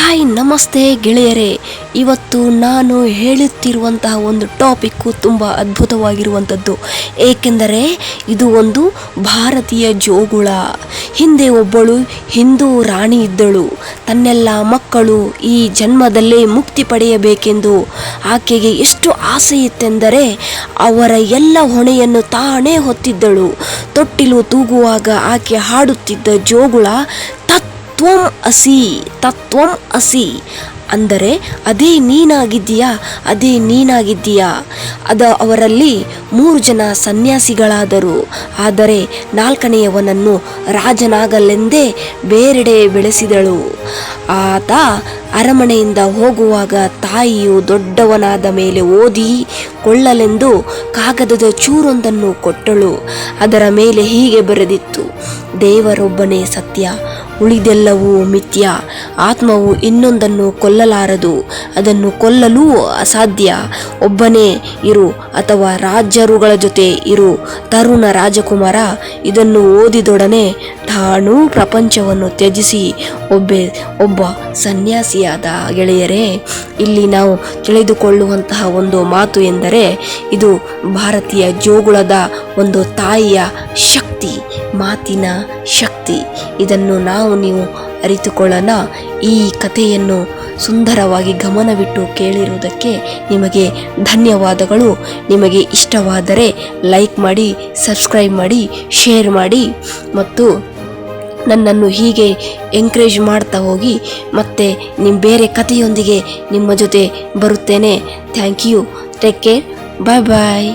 Hi, ನಮಸ್ತೆ ಗೆಳೆಯರೇ. ಇವತ್ತು ನಾನು ಹೇಳುತ್ತಿರುವಂತಹ ಒಂದು ಟಾಪಿಕ್ಕು ತುಂಬ ಅದ್ಭುತವಾಗಿರುವಂಥದ್ದು. ಏಕೆಂದರೆ ಇದು ಒಂದು ಭಾರತೀಯ ಜೋಗುಳ. ಹಿಂದೆ ಒಬ್ಬಳು ಹಿಂದೂ ರಾಣಿ ಇದ್ದಳು. ತನ್ನೆಲ್ಲ ಮಕ್ಕಳು ಈ ಜನ್ಮದಲ್ಲೇ ಮುಕ್ತಿ ಪಡೆಯಬೇಕೆಂದು. ಆಕೆಗೆ ಎಷ್ಟು ಆಸೆ ಇತ್ತೆಂದರೆ ಅವರ ಎಲ್ಲ ಹೊಣೆಯನ್ನು ತಾನೇ ಹೊತ್ತಿದ್ದಳು. ತೊಟ್ಟಿಲು ತೂಗುವಾಗ ಆಕೆ ಹಾಡುತ್ತಿದ್ದ ಜೋಗುಳ ತತ್ವಂ ಅಸಿ ತತ್ವಂ ಅಸಿ. ಅಂದರೆ, ಅದೇ ನೀನಾಗಿದ್ದೀಯಾ ಅದೇ ನೀನಾಗಿದ್ದೀಯಾ. ಅದು ಅವರಲ್ಲಿ ಮೂರು ಜನ ಸನ್ಯಾಸಿಗಳಾದರು. ಆದರೆ ನಾಲ್ಕನೆಯವನನ್ನು ರಾಜನಾಗಲೆಂದೇ ಬೇರೆಡೆ ಬೆಳೆಸಿದಳು. ಆತ ಅರಮನೆಯಿಂದ ಹೋಗುವಾಗ ತಾಯಿಯು ದೊಡ್ಡವನಾದ ಮೇಲೆ ಓದಿ ಕೊಳ್ಳಲೆಂದು ಕಾಗದದ ಚೂರೊಂದನ್ನು ಕೊಟ್ಟಳು. ಅದರ ಮೇಲೆ ಹೀಗೆ ಬರೆದಿತ್ತು, ದೇವರೊಬ್ಬನೇ ಸತ್ಯ, ಉಳಿದೆಲ್ಲವೂ ಮಿಥ್ಯ. ಆತ್ಮವು ಇನ್ನೊಂದನ್ನು ಕೊಲ್ಲಲಾರದು, ಅದನ್ನು ಕೊಲ್ಲಲೂ ಅಸಾಧ್ಯ. ಒಬ್ಬನೇ ಇರು ಅಥವಾ ರಾಜರುಗಳ ಜೊತೆ ಇರು. ತರುಣ ರಾಜಕುಮಾರ, ಇದನ್ನು ಓದಿದೊಡನೆ ತಾನೂ ಪ್ರಪಂಚವನ್ನು ತ್ಯಜಿಸಿ, ಒಬ್ಬ ಒಬ್ಬ ಸನ್ಯಾಸಿಯಾದ ಗೆಳೆಯರೇ, ಇಲ್ಲಿ ನಾವು ತಿಳಿದುಕೊಳ್ಳುವಂತಹ ಒಂದು ಮಾತು ಎಂದರೆ, ಇದು ಭಾರತೀಯ ಜೋಗುಳದ ಒಂದು ತಾಯಿಯ ಶಕ್ತಿ, ಮಾತಿನ ಶಕ್ತಿ. ಇದನ್ನು ನಾವು ನೀವು ಅರಿತುಕೊಳ್ಳೋಣ ಈ ಕಥೆಯನ್ನು ಸುಂದರವಾಗಿ ಗಮನವಿಟ್ಟು ಕೇಳಿರುವುದಕ್ಕೆ ನಿಮಗೆ ಧನ್ಯವಾದಗಳು. ನಿಮಗೆ ಇಷ್ಟವಾದರೆ ಲೈಕ್ ಮಾಡಿ, ಸಬ್ಸ್ಕ್ರೈಬ್ ಮಾಡಿ, ಶೇರ್ ಮಾಡಿ ಮತ್ತು ನನ್ನನ್ನು ಹೀಗೆ ಎಂಕರೇಜ್ ಮಾಡ್ತಾ ಹೋಗಿ, ಮತ್ತೆ ನಿಮ್ಮ ಬೇರೆ ಕಥೆಯೊಂದಿಗೆ ನಿಮ್ಮ ಜೊತೆ ಬರುತ್ತೇನೆ. Thank you take care bye bye